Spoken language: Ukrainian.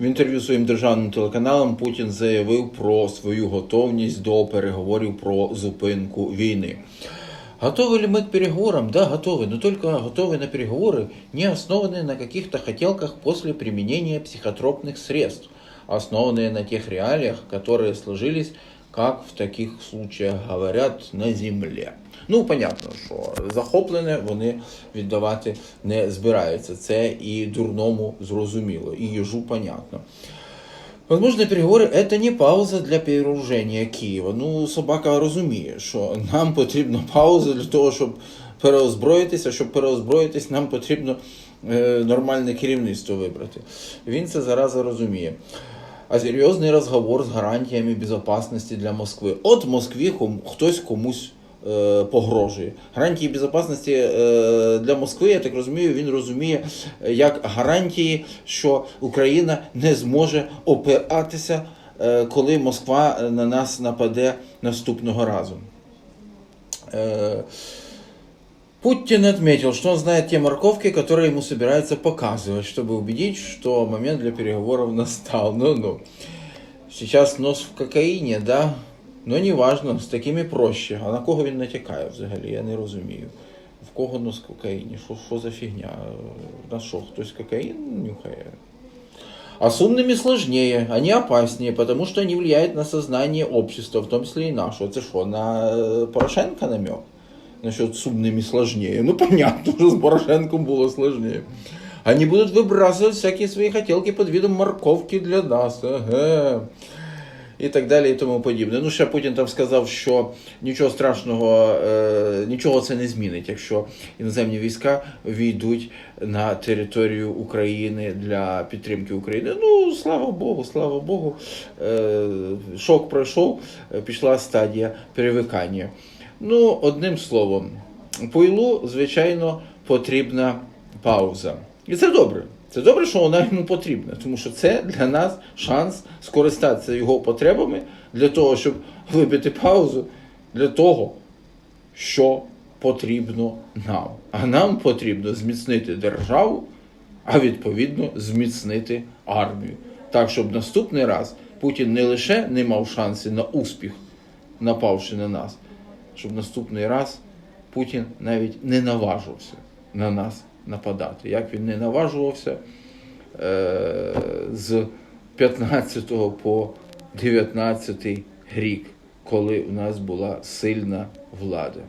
В інтерв'ю своїм державним телеканалам Путін заявив про свою готовність до переговорів про зупинку війни. Готовы ли мы к переговорам? Да, готовы, но только готовы на переговоры, не основанные на каких-то хотелках после применения психотропных средств, а основанные на тех реалиях, которые сложились, как в таких случаях говорят, на земле. Ну, понятно, що захоплене вони віддавати не збираються. Це і дурному зрозуміло, і їжу понятно. Возможно, переговори це не пауза для переоруження Києва. Ну, собака розуміє, що нам потрібна пауза для того, щоб переозброїтися. Щоб переозброїтись, нам потрібно е, нормальне керівництво вибрати. Він це зараза розуміє. А серйозний розговор з гарантіями безпечності для Москви. От Москві хтось комусь е, погрожує. Гарантії безпечності е, для Москви, я так розумію, він розуміє е, як гарантії, що Україна не зможе опиратися, коли Москва на нас нападе наступного разу. Путин отметил, что он знает те морковки, которые ему собираются показывать, чтобы убедить, что момент для переговоров настал. Ну-ну. Сейчас нос в кокаїні, да? Ну, не важно, з такими проще. А на кого він натякає взагалі? Я не розумію. В кого нос в кокаїні? Що, що за фігня? На що? Хтось кокаїн нюхає? А с умными сложнее, они опаснее, потому что они влияют на сознание общества, в том числе и нашего. Это что, на э, Порошенко намек? Насчет с умными сложнее. Ну, понятно, что с Порошенком было сложнее. Они будут выбрасывать всякие свои хотелки под видом морковки для нас. Ага. І так далі, і тому подібне. Ну, ще Путін там сказав, що нічого страшного, е, нічого це не змінить, якщо іноземні війська війдуть на територію України для підтримки України. Ну, слава Богу, слава Богу. Е, шок пройшов, е, пішла стадія перевикання. Ну, одним словом, пойлу, звичайно, потрібна пауза. І це добре. Це добре, що вона йому потрібна, тому що це для нас шанс скористатися його потребами для того, щоб вибити паузу, для того, що потрібно нам. А нам потрібно зміцнити державу, а відповідно зміцнити армію. Так, щоб наступний раз Путін не лише не мав шанси на успіх, напавши на нас, щоб наступний раз Путін навіть не наважився на нас нападати. Як він не наважувався е, з 15 по 19 рік, коли у нас була сильна влада.